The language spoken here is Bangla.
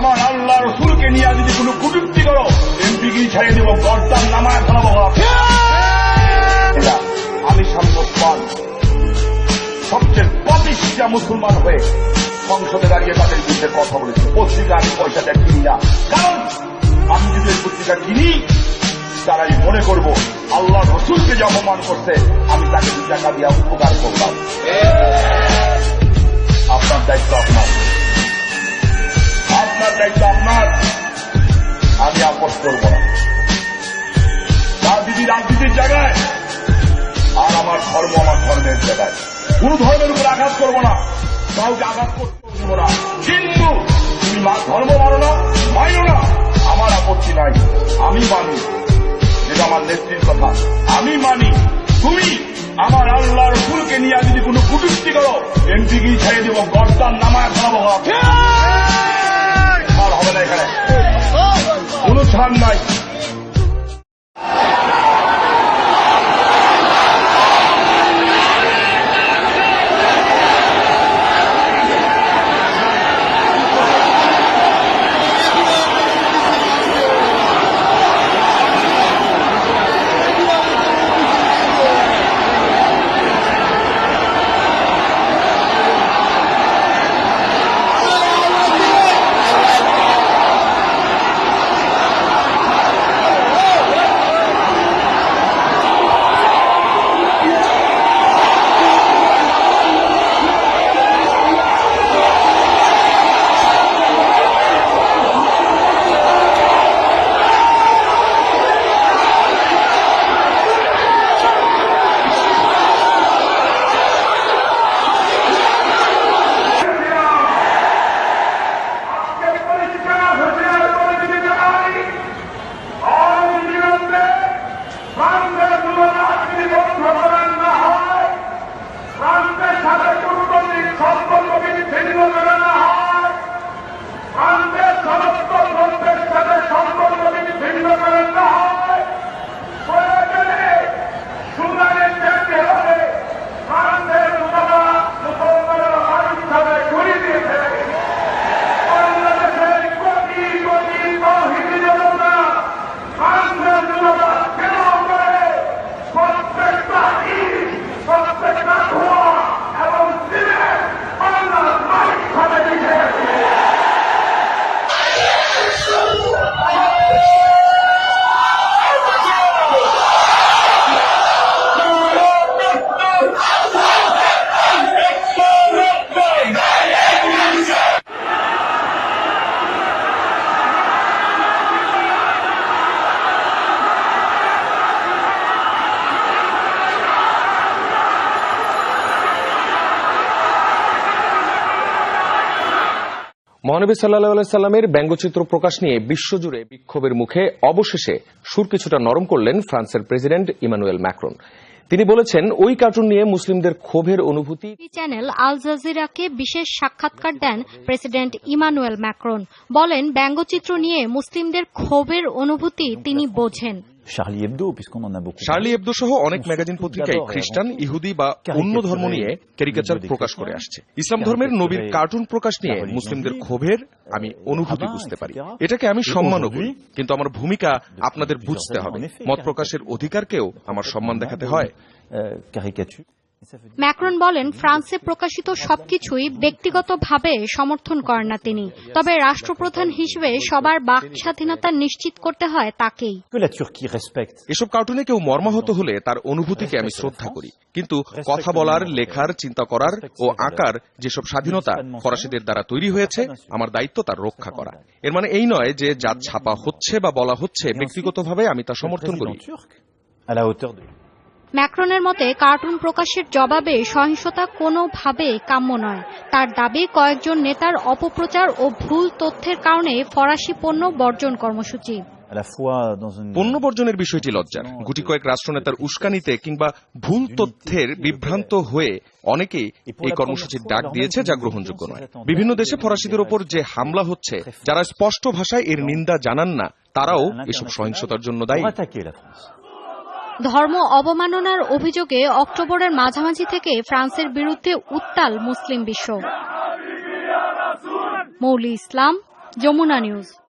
আমার আল্লাহ রসুলকে নিয়ে যদি কোনো কুটুক্তি করো এমপিগিরি ছেড়ে দেবো গর্দান নামায় ফেলাবো আমি সাম্যবান। সবচেয়ে প্রতিষ্ঠা মুসলমান হয়ে সংসদে দাঁড়িয়ে তাদের বিরুদ্ধে কথা বলেছি। পত্রিকা আমি পয়সা দেয়, কিনি না। কারণ আমি যদি এই পত্রিকা কিনি, তারাই মনে করব, আল্লাহ রসুলকে যে অপমান করছে, আমি তাকে দু টাকা দিয়ে উপকার করলাম। আপনার দায়িত্ব আপনার। ধর্ম আমার ধর্মের জায়গায়। কোন ধর্মের উপর আঘাত করব না। কাউকে আঘাত করতে না। কিন্তু তুমি মা- ধর্ম মানো না মানো না। আমার আপত্তি নাই। আমি মানি। যেটা আমার নেত্রীর কথা। আমি মানি। তুমি আমার আল্লাহ রসুলকে নিয়ে যদি কোনো কুটুক্তি করো এমপি গিয়ে ছেড়ে দেবো। গর্দান নামায় আর হবে না এখানে। কোনো ছাড় নাই। মহানবী সাল্লাহ সাল্লামের ব্যঙ্গচিত্র প্রকাশ নিয়ে বিশ্বজুড়ে বিক্ষোভের মুখে অবশেষে সুর কিছুটা নরম করলেন ফ্রান্সের প্রেসিডেন্ট ইমানুয়েল ম্যাক্রন। তিনি বলেছেন, ওই কার্টুন নিয়ে মুসলিমদের ক্ষোভের অনুভূতি চ্যানেল আল জাজিরাকে বিশেষ সাক্ষাৎকার দেন প্রেসিডেন্ট ইমানুয়েল ম্যাক্রন। বলেন, ব্যঙ্গচিত্র নিয়ে মুসলিমদের ক্ষোভের অনুভূতি তিনি বোঝেন। Charlie Hebdo puisqu'on en a beaucoup. Charlie Hebdo সহ অনেক ম্যাগাজিন পত্রিকায় খ্রিস্টান ইহুদি বা অন্য ধর্ম নিয়ে ক্যারিকেচার প্রকাশ করে আসছে। ইসলাম ধর্মের নবীর কার্টুন প্রকাশ নিয়ে মুসলিমদের ক্ষোভের আমি অনুভূতি বুঝতে পারি। এটাকে আমি সম্মান করি কিন্তু আমার ভূমিকা আপনাদের বুঝতে হবে। মত প্রকাশের অধিকারকেও আমার সম্মান দেখাতে হয়। ম্যাক্রন বলেন ফ্রান্সে প্রকাশিত সবকিছুই ব্যক্তিগতভাবে সমর্থন করেন না তিনি। তবে রাষ্ট্রপ্রধান হিসেবে সবার বাক স্বাধীনতা নিশ্চিত করতে হয় তাকেই। এসব কার্টুনে কেউ মর্মাহত হলে তার অনুভূতিকে আমি শ্রদ্ধা করি। কিন্তু কথা বলার লেখার চিন্তা করার ও আঁকার যেসব স্বাধীনতা ফরাসিদের দ্বারা তৈরি হয়েছে আমার দায়িত্ব তার রক্ষা করা। এর মানে এই নয় যে যা ছাপা হচ্ছে বা বলা হচ্ছে ব্যক্তিগতভাবে আমি তা সমর্থন করি। ম্যাক্রনের মতে কার্টুন প্রকাশের জবাবে সহিংসতা কোনোভাবেই কাম্য নয়। তার দাবি কয়েকজন নেতার অপপ্রচার ও ভুল তথ্যের কারণে ফরাসি পণ্য বর্জন কর্মসূচি। পণ্য বর্জনের বিষয়টি লজ্জার। গুটি কয়েক রাষ্ট্রনেতার উস্কানিতে কিংবা ভুল তথ্যের বিভ্রান্ত হয়ে অনেকেই এই কর্মসূচির ডাক দিয়েছে যা গ্রহণযোগ্য নয়। বিভিন্ন দেশে ফরাসিদের ওপর যে হামলা হচ্ছে যারা স্পষ্ট ভাষায় এর নিন্দা জানান না। তারাও এসব সহিংসতার জন্য দায়ী। ধর্ম অবমাননার অভিযোগে অক্টোবরের মাঝামাঝি থেকে ফ্রান্সের বিরুদ্ধে উত্তাল মুসলিম বিশ্ব। মৌলি ইসলাম, যমুনা নিউজ।